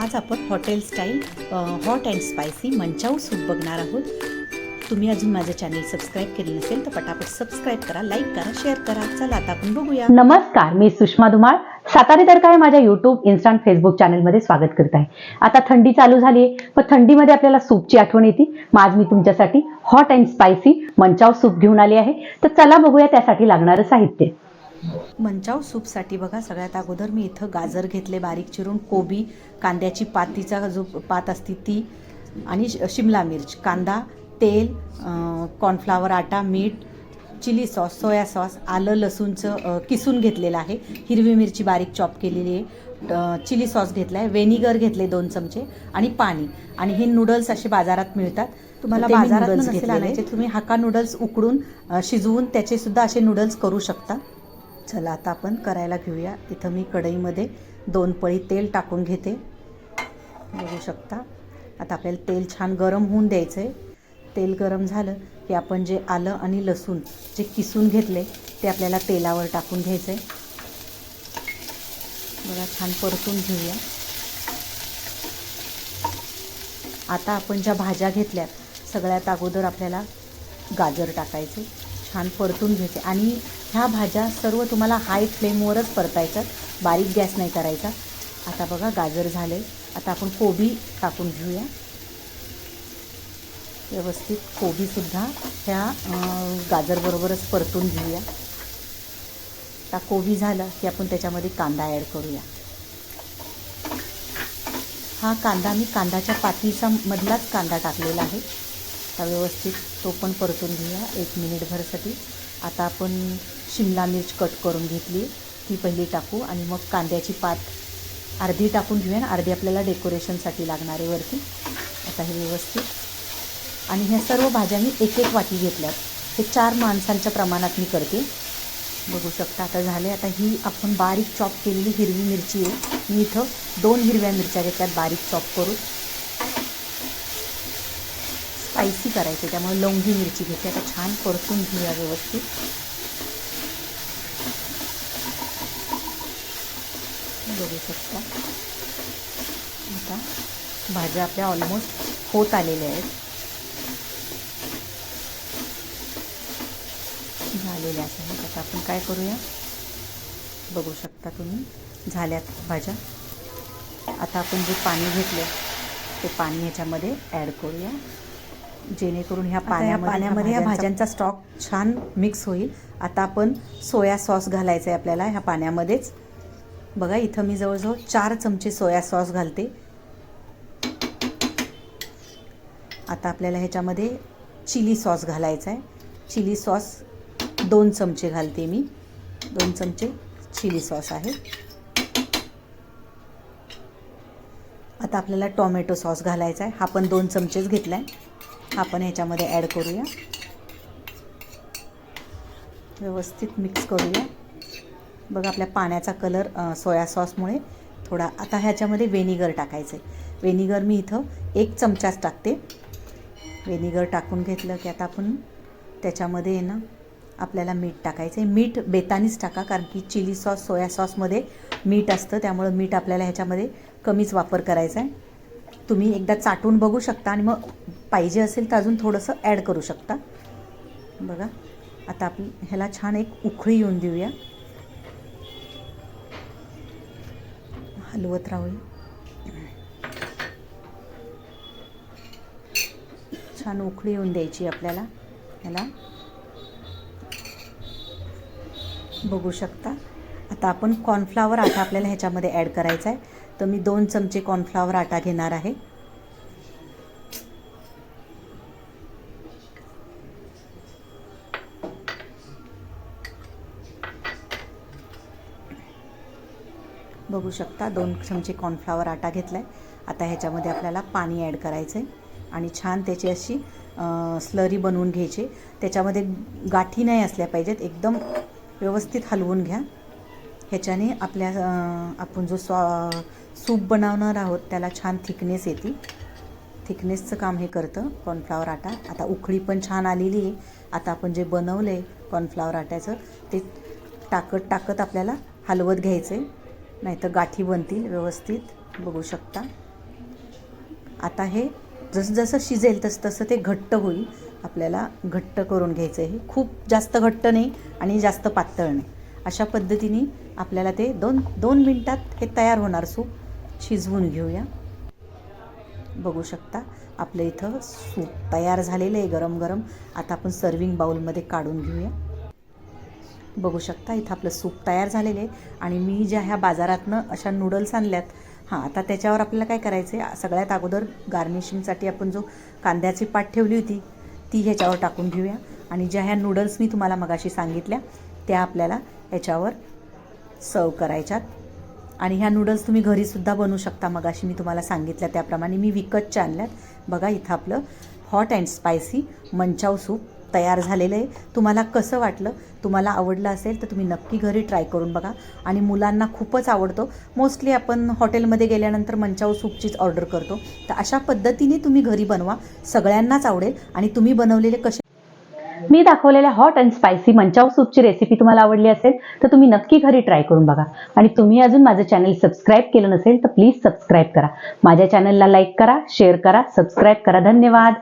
आज आपण hotel style hot and spicy manchow soup बघणार आहोत. तुम्ही अजून माझं चॅनल सबस्क्राईब केलं नसेल तर पटापट सबस्क्राईब करा लाईक करा शेअर करा. चला आता आपण बघूया. नमस्कार मी सुषमा धुमाळ. सातारी तर काय माझ्या युट्यूब इन्स्टंट फेसबुक चॅनलमध्ये स्वागत करत आहे. आता थंडी चालू झाली आहे पण थंडीमध्ये आपल्याला सूपची आठवण येते. मग आज मी तुमच्यासाठी hot and spicy manchow soup घेऊन आली आहे. तर चला बघूया त्यासाठी लागणारं साहित्य. मंचाव सूपसाठी बघा सगळ्यात अगोदर मी इथं गाजर घेतले बारीक चिरून कोबी कांद्याची पातीचा जो पात असते ती आणि शिमला मिर्च कांदा तेल कॉर्नफ्लावर आटा मीठ चिली सॉस सोया सॉस आलं लसूणचं किसून घेतलेलं आहे. हिरवी मिरची बारीक चॉप केलेली आहे. चिली सॉस घेतला आहे व्हेनिगर घेतले दोन चमचे आणि पाणी. आणि हे नूडल्स असे बाजारात मिळतात. तुम्हाला बाजारात तुम्ही हाका नूडल्स उकडून शिजवून त्याचे सुद्धा असे नूडल्स करू शकता. चला आता आपण करायला घेऊया. इथं मी कढईमध्ये दोन पळी तेल टाकून घेते. बघू शकता. आता आपल्याला तेल छान गरम होऊन द्यायचं आहे तेल गरम झालं की आपण जे आलं आणि लसूण जे किसून घेतले ते आपल्याला तेलावर टाकून घ्यायचं आहे बघा छान परतून घेऊया. आता आपण ज्या भाज्या घेतल्या सगळ्यात अगोदर आपल्याला गाजर टाकायचे. छान परतून घ्यायचे आणि ह्या भाज्या सर्व तुम्हाला हाय फ्लेमवरच परतायच्यात. बारीक गॅस नाही करायचा. आता बघा गाजर झाले. आता आपण कोबी टाकून घेऊया. व्यवस्थित कोबीसुद्धा ह्या गाजरबरोबरच परतून घेऊया. आता कोबी झालं की आपण त्याच्यामध्ये कांदा ॲड करूया. हा कांदा मी कांदाच्या पातीचा मधलाच कांदा टाकलेला आहे. आता व्यवस्थित तो पण परतून घेऊया. एक मिनिटभरसाठी आता आपण शिमला मिर्च कट करून घेतली. ती पहिली टाकू आणि मग कांद्याची पात अर्धी टाकून घेऊया अर्धी आपल्याला डेकोरेशनसाठी लागणारे वरती. आता हे व्यवस्थित. आणि ह्या सर्व भाज्या मी एक एक वाटी घेतल्यात. हे चार माणसांच्या प्रमाणात मी करते. बघू शकता आता झाले. आता ही आपण बारीक चॉप केलेली हिरवी मिरची आहे. मी इथं दोन हिरव्या मिरच्या घेतल्यात बारीक चॉप करून. स्पायसी करायचे त्यामुळे लवंगी मिरची घेतली आता छान परतून घेऊया व्यवस्थित. बघू शकता. आता भाज्या आपल्या ऑलमोस्ट होत आलेल्या आहेत. झालेल्या आहेत. आता आपण काय करूया? बघू शकता तुम्ही. झाल्यात भाज्या. आता आपण जे पाणी घेतलं ते पाणी ह्याच्यामध्ये ॲड करूया. जेणेकरून ह्या पाण्यामध्ये पाण्यामध्ये ह्या भाज्यांचा स्टॉक छान मिक्स होईल. आता आपण सोया सॉस घालायचा आहे आपल्याला ह्या पाण्यामध्येच. बघा इथं मी जवळजवळ चार चमचे सोया सॉस घालते. आता आपल्याला ह्याच्यामध्ये चिली सॉस घालायचा आहे चिली सॉस दोन चमचे घालते मी. दोन चमचे चिली सॉस आहे. आता आपल्याला टॉमॅटो सॉस घालायचा आहे हा पण दोन चमचेच घेतला आहे आपण ह्याच्यामध्ये ॲड करूया. व्यवस्थित मिक्स करूया. बघा आपल्या पाण्याचा कलर सोया सॉसमुळे थोडा आता ह्याच्यामध्ये व्हेनिगर टाकायचं आहे व्हेनिगर मी इथं एक चमचाच टाकते. व्हेनिगर टाकून घेतलं की आता आपण त्याच्यामध्ये आहे ना आपल्याला मीठ टाकायचं आहे मीठ बेतानीच टाका कारण की चिली सॉस सोया सॉसमध्ये मीठ असतं त्यामुळं मीठ आपल्याला ह्याच्यामध्ये कमीच वापर करायचा आहे तुम्ही एकदा चाटून बघू शकता आणि मग पाहिजे असेल तर अजून थोडंसं ॲड करू शकता. बघा आता आपण ह्याला छान एक उखळी येऊन देऊया. हलवत राहूया. छान उखळी येऊन द्यायची आपल्याला. ह्याला बघू शकता. आता आपण कॉर्नफ्लावर आता आपल्याला ह्याच्यामध्ये ॲड करायचा आहे तर मी दोन चमचे कॉर्नफ्लावर आटा घेणार आहे. बघू शकता दोन चमचे कॉर्नफ्लावर आटा घेतला आहे आता ह्याच्यामध्ये आपल्याला पाणी ॲड करायचं आहे आणि छान त्याची अशी स्लरी बनवून घ्यायची. त्याच्यामध्ये गाठी नाही असल्या पाहिजेत. एकदम व्यवस्थित हलवून घ्या. ह्याच्याने आपल्या आपण जो सॉ सूप बनवणार आहोत त्याला छान थिकनेस येते. थिकनेसचं काम हे करतं कॉर्नफ्लावर आटा. आता उकळी पण छान आलेली आहे. आता आपण जे बनवलं आहे कॉर्नफ्लावर आट्याचं ते टाकत टाकत आपल्याला हलवत घ्यायचं आहे नाहीतर गाठी बनतील व्यवस्थित. बघू शकता. आता हे जसं जसं शिजेल तसं तसं ते घट्ट होईल. आपल्याला घट्ट करून घ्यायचं आहे खूप जास्त घट्ट नाही आणि जास्त पातळ नाही. अशा पद्धतीने आपल्याला ते दोन दोन मिनटात हे तयार होणार. सूप शिजवून घेऊया. बघू शकता आपलं इथं सूप तयार झालेलं आहे गरम गरम आता आपण सर्विंग बाउलमध्ये काढून घेऊया. बघू शकता इथं आपलं सूप तयार झालेलं आहे. आणि मी ज्या ह्या बाजारातनं अशा नूडल्स आणल्यात हां आता त्याच्यावर आपल्याला काय करायचं आहे सगळ्यात अगोदर गार्निशिंगसाठी आपण जो कांद्याची पाट ठेवली होती ती ह्याच्यावर टाकून घेऊया. आणि ज्या ह्या नूडल्स मी तुम्हाला मगाशी सांगितल्या त्या आपल्याला ह्याच्यावर सर्व करायच्यात. आणि ह्या नूडल्स तुम्ही घरीसुद्धा बनवू शकता. मगाशी मी तुम्हाला सांगितल्या त्याप्रमाणे. मी विकतच्या आणल्यात. बघा इथं आपलं hot and spicy manchow soup तयार झालेलं आहे. तुम्हाला कसं वाटलं? तुम्हाला आवडलं असेल तर तुम्ही नक्की घरी ट्राय करून बघा. आणि मुलांना खूपच आवडतो. मोस्टली आपण हॉटेलमध्ये गेल्यानंतर मंचाव सूपचीच ऑर्डर करतो. तर अशा पद्धतीने तुम्ही घरी बनवा. सगळ्यांनाच आवडेल. आणि तुम्ही बनवलेले कसे मी दाखवलेल्या हॉट अँड स्पायसी मंचाव सूपची रेसिपी तुम्हाला आवडली असेल तर तुम्ही नक्की घरी ट्राय करून बघा. आणि तुम्ही अजून माझं चॅनल सबस्क्राईब केलं नसेल तर प्लीज सबस्क्राईब करा. माझ्या चॅनलला लाईक करा शेअर करा सबस्क्राईब करा. धन्यवाद.